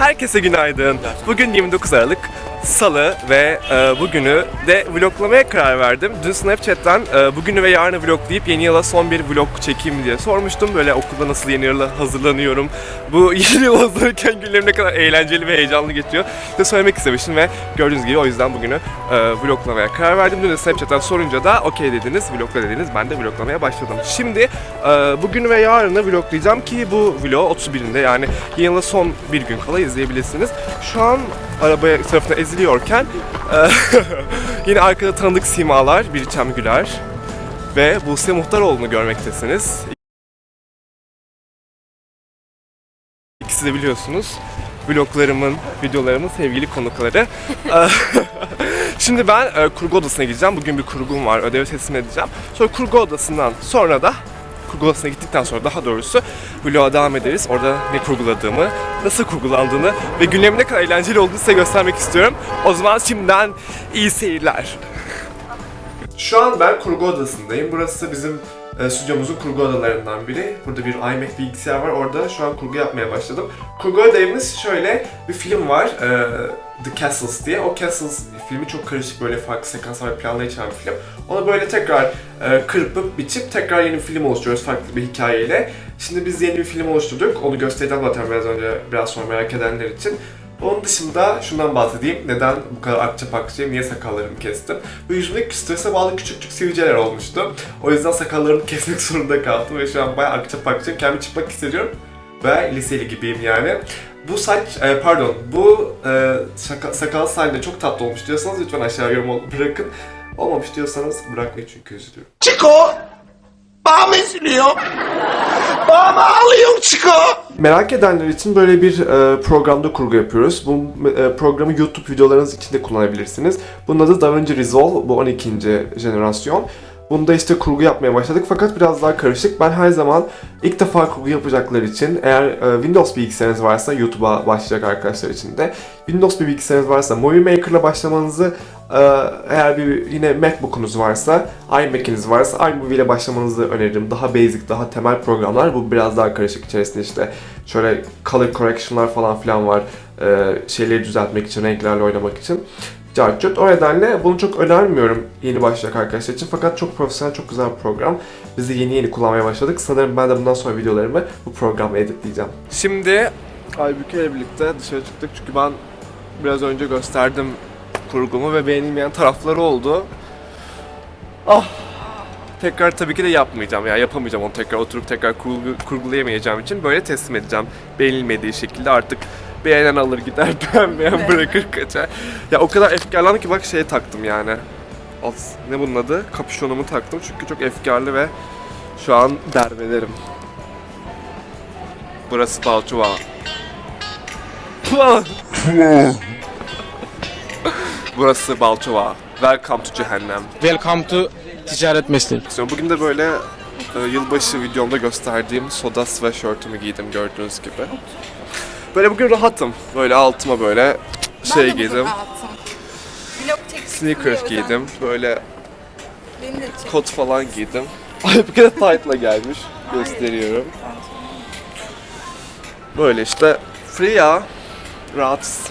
Herkese günaydın. Bugün 29 Aralık Salı ve e, bugünü de vloglamaya karar verdim. Dün Snapchat'ten e, bugünü ve yarını vloglayıp yeni yıla son bir vlog çekeyim diye sormuştum. Böyle okulda nasıl yeni yıla hazırlanıyorum. Bu yeni yıl hazırlanırken günlerim ne kadar eğlenceli ve heyecanlı geçiyor. Size söylemek istemiştim ve gördüğünüz gibi o yüzden bugünü e, vloglamaya karar verdim. Dün de Snapchat'ten sorunca da okey dediniz, vlogla dediniz. Ben de vloglamaya başladım. Şimdi e, bugünü ve yarını vloglayacağım ki bu vlog 31'inde yani yeni yıla son bir gün kala izleyebilirsiniz. Şu an arabaya tarafına eziliyorken e, yine arkada tanıdık simalar, Birçem Güler ve Buse Muhtaroğlu'nu görmektesiniz. İkisi de biliyorsunuz vloglarımın, videolarımın sevgili konukları. E, Şimdi ben e, kurgu odasına gideceğim. Bugün bir kurgum var. Ödevi teslim edeceğim. Sonra kurgu odasından sonra da kurgu odasına gittikten sonra daha doğrusu vloga devam ederiz. Orada ne kurguladığımı, nasıl kurgulandığını ve günlerimin ne kadar eğlenceli olduğunu size göstermek istiyorum. O zaman şimdiden iyi seyirler. Şu an ben kurgu odasındayım. Burası bizim e, stüdyomuzun kurgu odalarından biri. Burada bir iMac bilgisayar var. Orada şu an kurgu yapmaya başladım. Kurgu ödevimiz şöyle bir film var. e, The Castles diye. O Castles filmi çok karışık böyle farklı sekanslar ve planlar içeren bir film. Onu böyle tekrar e, kırpıp biçip tekrar yeni bir film oluşturuyoruz farklı bir hikayeyle. Şimdi biz yeni bir film oluşturduk. Onu göstereceğim zaten biraz önce biraz sonra merak edenler için. Onun dışında şundan bahsedeyim. Neden bu kadar akça pakçayım, niye sakallarımı kestim? Ve yüzümdeki strese bağlı küçük küçük sivilceler olmuştu. O yüzden sakallarımı kesmek zorunda kaldım ve şu an bayağı akça pakçayım. Kendimi çıplak hissediyorum. Ve liseli gibiyim yani. Bu saç, e, pardon, bu e, şaka, sakal sahnede çok tatlı olmuş diyorsanız lütfen aşağı yorum bırakın. Olmamış diyorsanız bırakmayın çünkü üzülüyorum. Çiko! Bağım eziliyor. Bağım ağlıyor Çiko. Merak edenler için böyle bir e, programda kurgu yapıyoruz. Bu e, programı YouTube videolarınız için de kullanabilirsiniz. Bunun adı DaVinci Resolve, bu 12. jenerasyon. Bunda işte kurgu yapmaya başladık fakat biraz daha karışık. Ben her zaman ilk defa kurgu yapacaklar için eğer e, Windows bilgisayarınız varsa YouTube'a başlayacak arkadaşlar için de Windows bir bilgisayarınız varsa Movie Maker'la başlamanızı e, eğer bir yine MacBook'unuz varsa iMac'iniz varsa iMovie ile başlamanızı öneririm. Daha basic, daha temel programlar. Bu biraz daha karışık içerisinde işte şöyle color correction'lar falan filan var. E, şeyleri düzeltmek için, renklerle oynamak için. Carcut. O nedenle bunu çok önermiyorum yeni başlayacak arkadaşlar için. Fakat çok profesyonel, çok güzel bir program. Biz de yeni yeni kullanmaya başladık. Sanırım ben de bundan sonra videolarımı bu programla editleyeceğim. Şimdi Aybüke ile birlikte dışarı çıktık çünkü ben biraz önce gösterdim kurgumu ve beğenilmeyen tarafları oldu. Ah! Tekrar tabii ki de yapmayacağım ya yapamayacağım onu tekrar oturup tekrar kurgu, kurgulayamayacağım için böyle teslim edeceğim. Beğenilmediği şekilde artık beğenen alır gider beğenmeyen bırakır kaçar. Ya o kadar efkarlandım ki bak şeye taktım yani. Az, ne bunun adı? Kapüşonumu taktım çünkü çok efkarlı ve şu an derbederim. Burası Balçova. Burası Balçova. Welcome to cehennem. Welcome to ticaret mesleği. Bugün de böyle e, yılbaşı videomda gösterdiğim soda sweatshirtümü giydim gördüğünüz gibi. Böyle bugün rahatım. Böyle altıma böyle şey ben de giydim. Sneakers giydim. Böyle kot falan giydim. Ay bir kere tight'la gelmiş. Gösteriyorum. Böyle işte free ya. Rahatsız.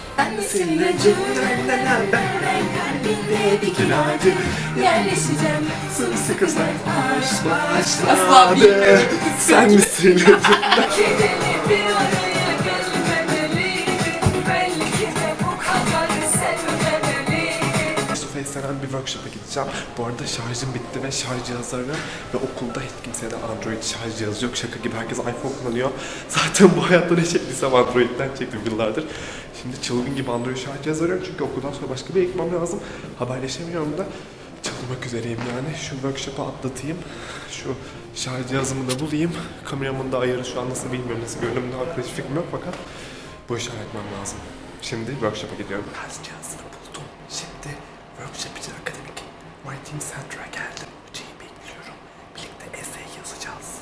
Yerleşeceğim. Sıkı Asla bilmiyorum. Sen misin? Denen bir workshop'a gideceğim. Bu arada şarjım bitti ve şarj cihazlarını ve okulda hiç kimsede Android şarj cihazı yok. Şaka gibi herkes iPhone kullanıyor. Zaten bu hayatta ne çektiysem Android'den çektim yıllardır. Şimdi çılgın gibi Android şarj cihazı arıyorum çünkü okuldan sonra başka bir ekipmam lazım. Haberleşemiyorum da çıldırmak üzereyim yani. Şu workshop'a atlatayım. Şu şarj cihazımı da bulayım. Kameramın da ayarı şu an nasıl bilmiyorum. Nasıl görünümünde hakkında hiç fikrim yok fakat bu işi halletmem lazım. Şimdi workshop'a gidiyorum. Şarj cihazını için akademik writing center'a geldim. Hocayı bekliyorum. Birlikte essay yazacağız.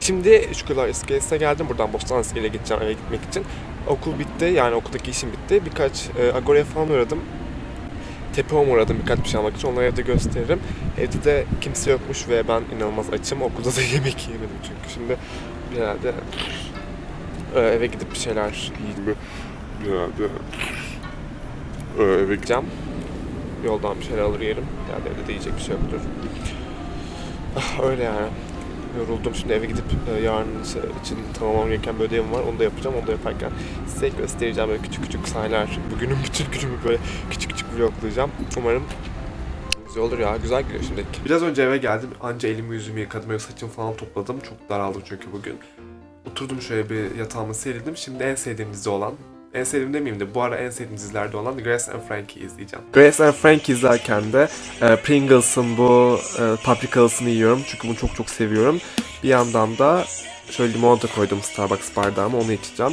Şimdi Üsküdar İskelesi'ne geldim. Buradan Bostan İskele'ye gideceğim eve gitmek için. Okul bitti. Yani okuldaki işim bitti. Birkaç e, Agora'ya falan uğradım. Tepeme uğradım birkaç bir şey almak için. Onları evde gösteririm. Evde de kimse yokmuş ve ben inanılmaz açım. Okulda da yemek yemedim çünkü. Şimdi herhalde Ee, eve gidip bir şeyler Genelde e, eve yiyeceğim. Yoldan bir şeyler alır yerim. Yani evde de yiyecek bir şey yoktur. Ah, öyle yani. Yoruldum şimdi eve gidip e, yarın için tamamlamam gereken bir ödevim var. Onu da yapacağım. Onu da yaparken size göstereceğim böyle küçük küçük sahneler. Bugünün bütün günümü böyle küçük küçük vloglayacağım. Umarım güzel olur ya. Güzel gidiyor şimdi. Biraz önce eve geldim. Anca elimi yüzümü yıkadım. Böyle saçımı falan topladım. Çok daraldım çünkü bugün. Oturdum şöyle bir yatağıma serildim. Şimdi en sevdiğim olan en sevdiğim demeyeyim de bu ara en sevdiğim dizilerde olan Grace and Frankie izleyeceğim. Grace and Frankie izlerken de e, Pringles'ın bu e, paprikalısını yiyorum çünkü bunu çok çok seviyorum. Bir yandan da şöyle limonata koydum Starbucks bardağıma onu içeceğim.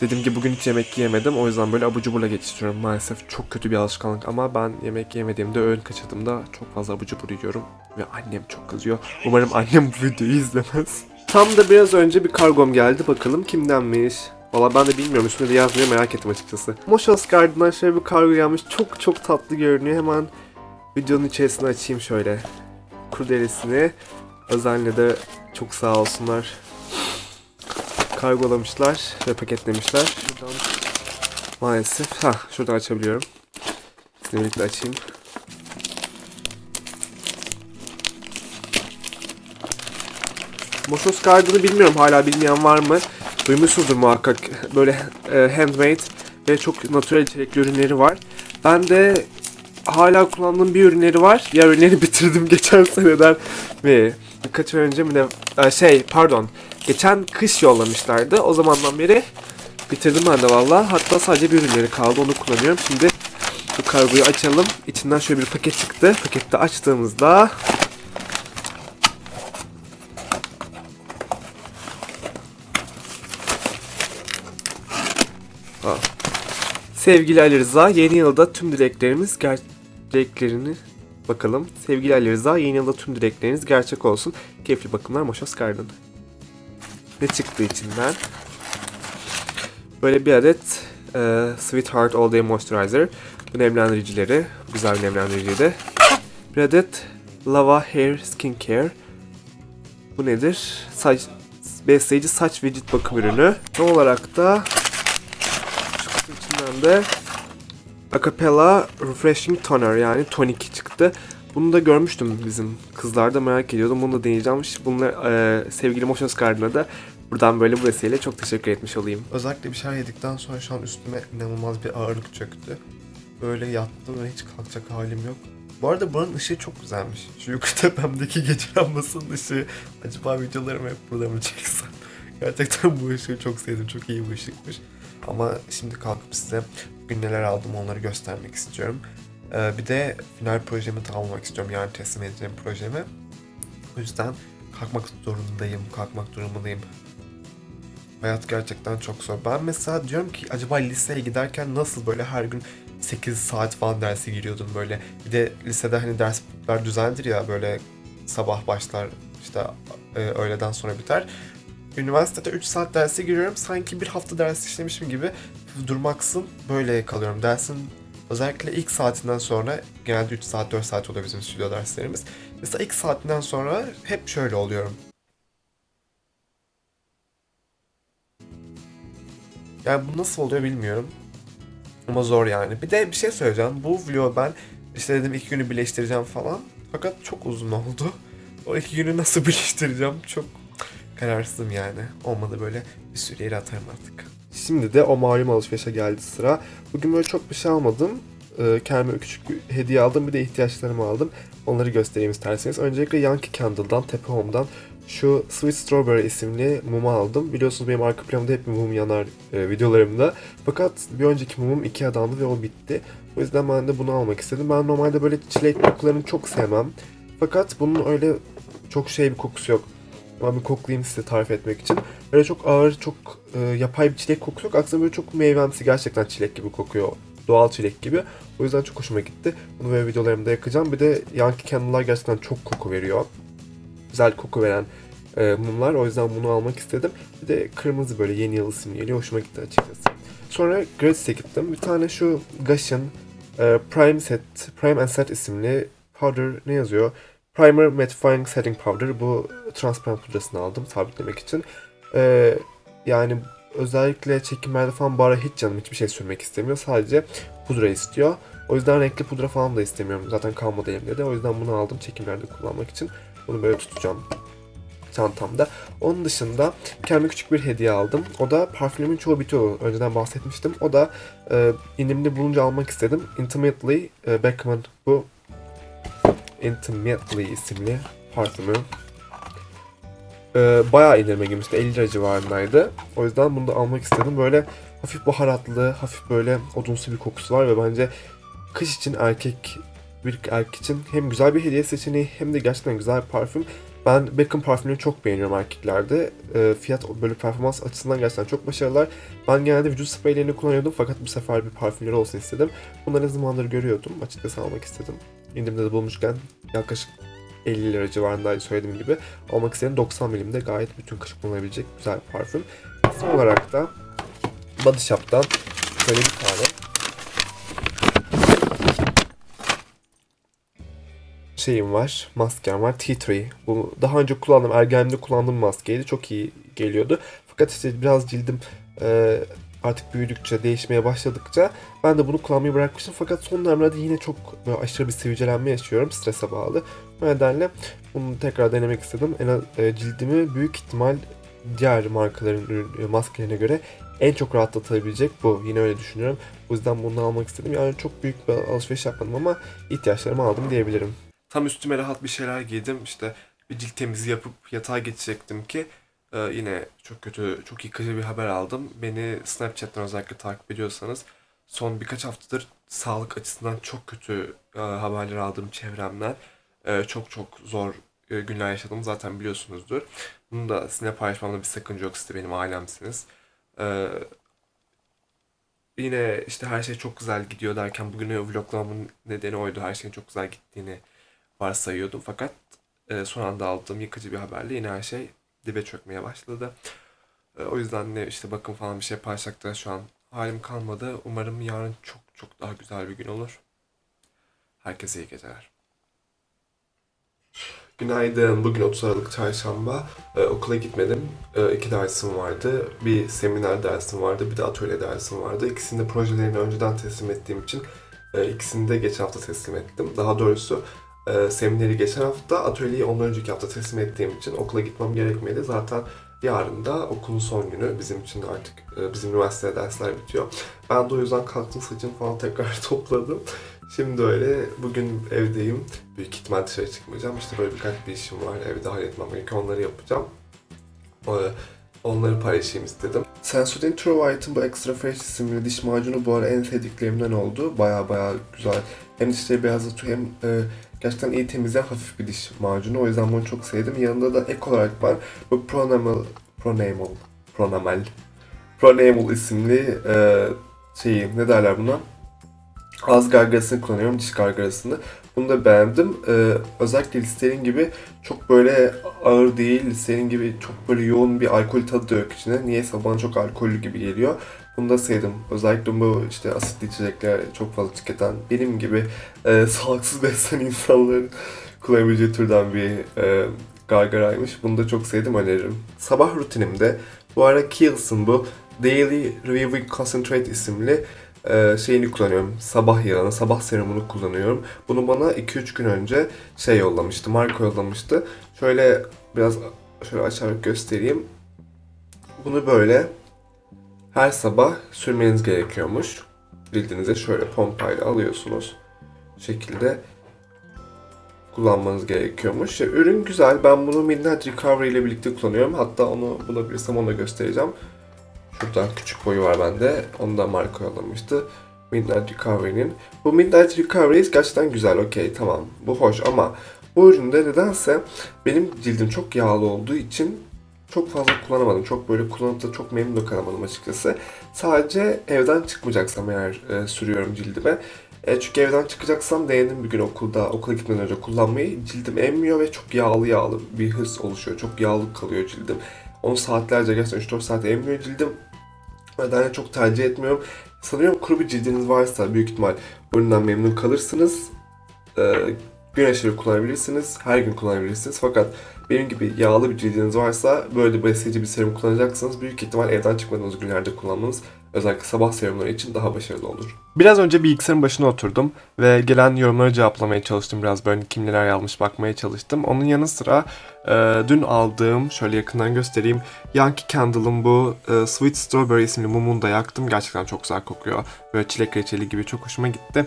Dediğim gibi bugün hiç yemek yiyemedim o yüzden böyle abur cuburla geçiştiriyorum maalesef çok kötü bir alışkanlık ama ben yemek yemediğimde öğün kaçırdığımda çok fazla abur cubur yiyorum ve annem çok kızıyor. Umarım annem bu videoyu izlemez. Tam da biraz önce bir kargom geldi bakalım kimdenmiş. Valla ben de bilmiyorum üstünde de yazmıyor merak ettim açıkçası. Moshos Garden'dan şöyle bir kargo gelmiş. Çok çok tatlı görünüyor. Hemen videonun içerisine açayım şöyle. Kurdelesini. Özenle de çok sağ olsunlar. Kargolamışlar ve paketlemişler. Şuradan maalesef. Ha şuradan açabiliyorum. Sizinle birlikte açayım. Moshos Garden'ı bilmiyorum hala bilmeyen var mı? Duymuşsunuzdur muhakkak. Böyle e, handmade ve çok natürel içerikli ürünleri var. Ben de hala kullandığım bir ürünleri var. Diğer ürünleri bitirdim geçen seneden ve birkaç ay önce mi ne e, şey pardon geçen kış yollamışlardı. O zamandan beri bitirdim ben de valla. Hatta sadece bir ürünleri kaldı onu kullanıyorum. Şimdi bu kargoyu açalım. İçinden şöyle bir paket çıktı. Pakette açtığımızda Sevgili Ali Rıza, yeni yılda tüm dileklerimiz ger bakalım. Sevgili Ali Rıza, yeni yılda tüm dilekleriniz gerçek olsun. Keyifli bakımlar Moşos Garden. Ne çıktı içinden? Böyle bir adet e, Sweetheart All Day Moisturizer. Bu nemlendiricileri. Güzel bir nemlendiriciydi. Bir adet Lava Hair Skin Care. Bu nedir? Saç, besleyici saç ve cilt bakım ürünü. Son olarak da içinden de Acapella Refreshing Toner yani tonik çıktı. Bunu da görmüştüm bizim kızlarda merak ediyordum. Bunu da deneyeceğim. Bunlar e, sevgili Motions Garden'a da buradan böyle bu vesileyle çok teşekkür etmiş olayım. Özellikle bir şeyler yedikten sonra şu an üstüme inanılmaz bir ağırlık çöktü. Böyle yattım ve hiç kalkacak halim yok. Bu arada buranın ışığı çok güzelmiş. Şu yukarı tepemdeki gece lambasının ışığı. Acaba videolarımı hep burada mı çeksem? Gerçekten bu ışığı çok sevdim. Çok iyi bir ışıkmış. Ama şimdi kalkıp size bugün neler aldım onları göstermek istiyorum. Ee, bir de final projemi tamamlamak istiyorum. Yani teslim edeceğim projemi. O yüzden kalkmak zorundayım, kalkmak durumundayım. Hayat gerçekten çok zor. Ben mesela diyorum ki acaba liseye giderken nasıl böyle her gün 8 saat falan derse giriyordum böyle. Bir de lisede hani dersler düzenlidir ya böyle sabah başlar işte e, öğleden sonra biter. Üniversitede 3 saat derse giriyorum. Sanki bir hafta ders işlemişim gibi durmaksın böyle kalıyorum. Dersin özellikle ilk saatinden sonra genelde 3 saat 4 saat oluyor bizim stüdyo derslerimiz. Mesela ilk saatinden sonra hep şöyle oluyorum. Yani bu nasıl oluyor bilmiyorum. Ama zor yani. Bir de bir şey söyleyeceğim. Bu vlogu ben işte dedim iki günü birleştireceğim falan. Fakat çok uzun oldu. O iki günü nasıl birleştireceğim çok kararsızım yani. Olmadı böyle bir sürü yere atarım artık. Şimdi de o malum alışverişe geldi sıra. Bugün böyle çok bir şey almadım. Ee, kendime küçük bir hediye aldım. Bir de ihtiyaçlarımı aldım. Onları göstereyim isterseniz. Öncelikle Yankee Candle'dan, Tepe Home'dan şu Sweet Strawberry isimli mumu aldım. Biliyorsunuz benim arka planımda hep mum yanar e, videolarımda. Fakat bir önceki mumum iki adamdı ve o bitti. O yüzden ben de bunu almak istedim. Ben normalde böyle çilek kokularını çok sevmem. Fakat bunun öyle çok şey bir kokusu yok. Ben bir koklayayım size tarif etmek için. Böyle çok ağır, çok e, yapay bir çilek kokusu yok. Aksine böyle çok meyvemsi gerçekten çilek gibi kokuyor. Doğal çilek gibi. O yüzden çok hoşuma gitti. Bunu böyle videolarımda yakacağım. Bir de Yankee Candle'lar gerçekten çok koku veriyor. Güzel koku veren e, mumlar. O yüzden bunu almak istedim. Bir de kırmızı böyle yeni yıl isim geliyor. Hoşuma gitti açıkçası. Sonra Gratis'e gittim. Bir tane şu Gush'ın e, Prime Set, Prime and Set isimli powder ne yazıyor? Primer Mattifying Setting Powder. Bu transparent pudrasını aldım sabitlemek için. Ee, yani özellikle çekimlerde falan bara hiç canım hiçbir şey sürmek istemiyor. Sadece pudra istiyor. O yüzden renkli pudra falan da istemiyorum. Zaten kalmadı elimde de. O yüzden bunu aldım çekimlerde kullanmak için. Bunu böyle tutacağım çantamda. Onun dışında kendime küçük bir hediye aldım. O da parfümümün çoğu bitiyor. Önceden bahsetmiştim. O da e, indirimli bulunca almak istedim. Intimately e, Beckman bu Intimately isimli parfümü. E, bayağı indirime girmişti. 50 lira civarındaydı. O yüzden bunu da almak istedim. Böyle hafif baharatlı, hafif böyle odunsu bir kokusu var ve bence kış için erkek bir erkek için hem güzel bir hediye seçeneği hem de gerçekten güzel bir parfüm. Ben Beckham parfümünü çok beğeniyorum erkeklerde. E, fiyat böyle performans açısından gerçekten çok başarılılar. Ben genelde vücut spreylerini kullanıyordum fakat bu sefer bir parfümleri olsun istedim. Bunları ne zamandır görüyordum. Açıkçası almak istedim. İndirimde de bulmuşken yaklaşık 50 lira civarındaydı söylediğim gibi. Almak istedim 90 milimde gayet bütün kış kullanabilecek güzel bir parfüm. Son olarak da Body Shop'tan şöyle bir tane şeyim var, maskem var. Tea Tree. Bu daha önce kullandığım, ergenliğimde kullandığım maskeydi. Çok iyi geliyordu. Fakat işte biraz cildim e, artık büyüdükçe, değişmeye başladıkça ben de bunu kullanmayı bırakmıştım. Fakat son dönemlerde yine çok böyle aşırı bir sivilcelenme yaşıyorum. Strese bağlı. Bu nedenle bunu tekrar denemek istedim. En az, e, cildimi büyük ihtimal diğer markaların ürün, e, maskelerine göre en çok rahatlatabilecek bu. Yine öyle düşünüyorum. O yüzden bunu almak istedim. Yani çok büyük bir alışveriş yapmadım ama ihtiyaçlarımı aldım diyebilirim. Tam üstüme rahat bir şeyler giydim. İşte bir cilt temizliği yapıp yatağa geçecektim ki e, yine çok kötü, çok yıkıcı bir haber aldım. Beni Snapchat'ten özellikle takip ediyorsanız son birkaç haftadır sağlık açısından çok kötü e, haberler aldığım çevremden e, çok çok zor e, günler yaşadım zaten biliyorsunuzdur. Bunu da sizinle paylaşmamda bir sakınca yok. Siz benim ailemsiniz. E, yine işte her şey çok güzel gidiyor derken bugünü vloglamamın nedeni oydu. Her şeyin çok güzel gittiğini varsayıyordum. Fakat e, son anda aldığım yıkıcı bir haberle yine her şey dibe çökmeye başladı. E, o yüzden ne işte bakım falan bir şey paylaşacak da şu an halim kalmadı. Umarım yarın çok çok daha güzel bir gün olur. Herkese iyi geceler. Günaydın. Bugün 30 Aralık Çarşamba. Ee, okula gitmedim. Ee, iki dersim vardı. Bir seminer dersim vardı, bir de atölye dersim vardı. İkisinde projelerini önceden teslim ettiğim için e, ikisini de geçen hafta teslim ettim. Daha doğrusu e, semineri geçen hafta, atölyeyi ondan önceki hafta teslim ettiğim için okula gitmem gerekmedi. Zaten yarın da okulun son günü. Bizim için de artık e, bizim üniversitede dersler bitiyor. Ben de o yüzden kalktım saçımı falan tekrar topladım. Şimdi öyle bugün evdeyim. Büyük ihtimal dışarı çıkmayacağım. İşte böyle birkaç bir işim var. Evde halletmem gerekiyor. Onları yapacağım. Ee, Onları paylaşayım istedim. Sensodyne True White'ın bu Extra Fresh isimli diş macunu bu ara en sevdiklerimden oldu. Baya baya güzel. Hem dişleri beyazlatıyor hem e, gerçekten iyi temizleyen hafif bir diş macunu. O yüzden bunu çok sevdim. Yanında da ek olarak var bu Pronamal, Pronamal, Pronamal, Pronamal isimli e, şeyi ne derler buna? Az gargarasını kullanıyorum, diş gargarasını. Bunu da beğendim. Ee, özellikle Listerine gibi çok böyle ağır değil. Listerine gibi çok böyle yoğun bir alkol tadı da yok içine. Niyeyse bana çok alkollü gibi geliyor. Bunu da sevdim. Özellikle bu işte asitli içecekler çok fazla tüketen, benim gibi e, sağlıksız beslenen insanların kullanabileceği türden bir e, gargaraymış. Bunu da çok sevdim, öneririm. Sabah rutinimde bu ara Kiehl's'ın bu Daily Reviewing Concentrate isimli e, şeyini kullanıyorum. Sabah yağını, sabah serumunu kullanıyorum. Bunu bana 2-3 gün önce şey yollamıştı, Marco yollamıştı. Şöyle biraz şöyle açarak göstereyim. Bunu böyle her sabah sürmeniz gerekiyormuş. Bildiğinizde şöyle pompayla alıyorsunuz. Bu şekilde kullanmanız gerekiyormuş. Ürün güzel. Ben bunu Midnight Recovery ile birlikte kullanıyorum. Hatta onu bulabilirsem onu da göstereceğim. Şurada küçük boyu var bende. Onu da Marco yollamıştı. Midnight Recovery'nin. Bu Midnight Recovery gerçekten güzel. Okey tamam. Bu hoş ama bu üründe nedense benim cildim çok yağlı olduğu için çok fazla kullanamadım. Çok böyle kullanıp da çok memnun da kalamadım açıkçası. Sadece evden çıkmayacaksam eğer e, sürüyorum cildime. E, çünkü evden çıkacaksam denedim bir gün okulda, okula gitmeden önce kullanmayı. Cildim emmiyor ve çok yağlı yağlı bir his oluşuyor. Çok yağlı kalıyor cildim. Onu saatlerce gerçekten 3-4 saat emmiyor cildim. Nedenle çok tercih etmiyorum. Sanıyorum kuru bir cildiniz varsa büyük ihtimal üründen memnun kalırsınız. Ee, gün kullanabilirsiniz. Her gün kullanabilirsiniz. Fakat benim gibi yağlı bir cildiniz varsa böyle besleyici bir serum kullanacaksınız. Büyük ihtimal evden çıkmadığınız günlerde kullanmanız özellikle sabah serumları için daha başarılı olur. Biraz önce bilgisayarın başına oturdum ve gelen yorumları cevaplamaya çalıştım. Biraz böyle kim neler yazmış bakmaya çalıştım. Onun yanı sıra e, dün aldığım, şöyle yakından göstereyim. Yankee Candle'ın bu e, Sweet Strawberry isimli mumunu da yaktım. Gerçekten çok güzel kokuyor. Böyle çilek reçeli gibi çok hoşuma gitti.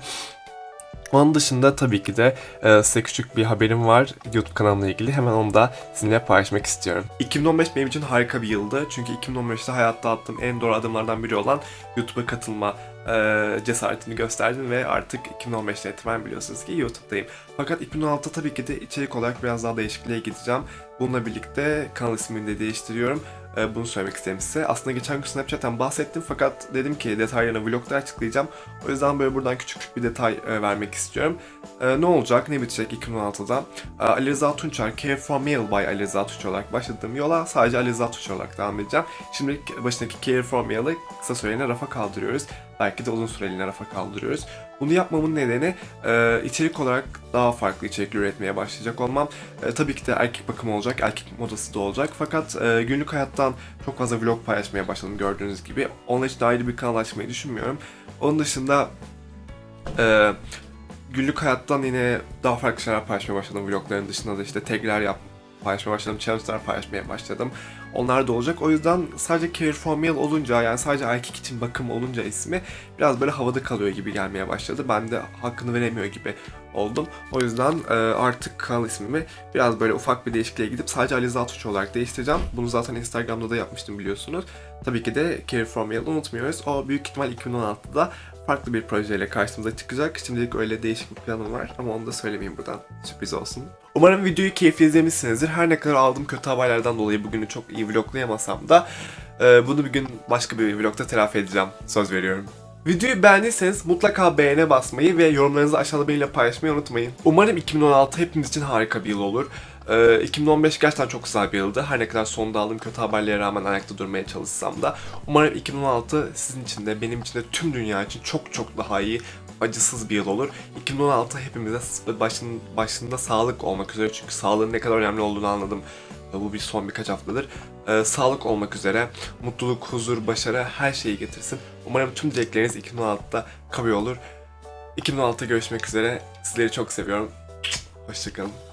Onun dışında tabii ki de e, size küçük bir haberim var YouTube kanalımla ilgili. Hemen onu da sizinle paylaşmak istiyorum. 2015 benim için harika bir yıldı. Çünkü 2015'te hayatta attığım en doğru adımlardan biri olan YouTube'a katılma e, cesaretini gösterdim ve artık 2015'te itibaren biliyorsunuz ki YouTube'dayım. Fakat 2016'da tabii ki de içerik olarak biraz daha değişikliğe gideceğim. Bununla birlikte kanal ismini de değiştiriyorum. E, bunu söylemek istedim size. Aslında geçen gün Snapchat'ten bahsettim fakat dedim ki detaylarını vlogda açıklayacağım. O yüzden böyle buradan küçük bir detay e, vermek istiyorum. E, ne olacak, ne bitecek 2016'da? E, Ali Rıza Tunçer, Care for Mail by Ali Rıza Tunçer olarak başladığım yola sadece Ali Rıza Tunçer olarak devam edeceğim. Şimdilik başındaki Care for Mail'ı kısa süreliğine rafa kaldırıyoruz. Belki de uzun süreliğine rafa kaldırıyoruz. Bunu yapmamın nedeni e, içerik olarak daha farklı içerikler üretmeye başlayacak olmam. E, tabii ki de erkek bakımı olacak, erkek modası da olacak. Fakat e, günlük hayattan çok fazla vlog paylaşmaya başladım gördüğünüz gibi. Onun için ayrı bir kanal açmayı düşünmüyorum. Onun dışında e, günlük hayattan yine daha farklı şeyler paylaşmaya başladım. Vlogların dışında da işte tagler yap paylaşmaya başladım, challenge'lar paylaşmaya başladım. Onlar da olacak. O yüzden sadece Care for Male olunca yani sadece erkek için bakım olunca ismi biraz böyle havada kalıyor gibi gelmeye başladı. Ben de hakkını veremiyor gibi oldum. O yüzden e, artık kanal ismimi biraz böyle ufak bir değişikliğe gidip sadece Ali Zatuç olarak değiştireceğim. Bunu zaten Instagram'da da yapmıştım biliyorsunuz. Tabii ki de Care for Male unutmuyoruz. O büyük ihtimal 2016'da farklı bir projeyle karşımıza çıkacak. Şimdilik öyle değişik bir planım var ama onu da söylemeyeyim buradan. Sürpriz olsun. Umarım videoyu keyifli izlemişsinizdir. Her ne kadar aldığım kötü haberlerden dolayı bugünü çok iyi vloglayamasam da e, bunu bir gün başka bir vlogda telafi edeceğim. Söz veriyorum. Videoyu beğendiyseniz mutlaka beğene basmayı ve yorumlarınızı aşağıda benimle paylaşmayı unutmayın. Umarım 2016 hepimiz için harika bir yıl olur. Ee, 2015 gerçekten çok güzel bir yıldı. Her ne kadar sonunda aldığım kötü haberlere rağmen ayakta durmaya çalışsam da. Umarım 2016 sizin için de benim için de tüm dünya için çok çok daha iyi, acısız bir yıl olur. 2016 hepimize başın, başında sağlık olmak üzere çünkü sağlığın ne kadar önemli olduğunu anladım. Bu bir son birkaç haftadır. Ee, sağlık olmak üzere, mutluluk, huzur, başarı her şeyi getirsin. Umarım tüm dilekleriniz 2016'da kabul olur. 2016'da görüşmek üzere. Sizleri çok seviyorum. Hoşçakalın.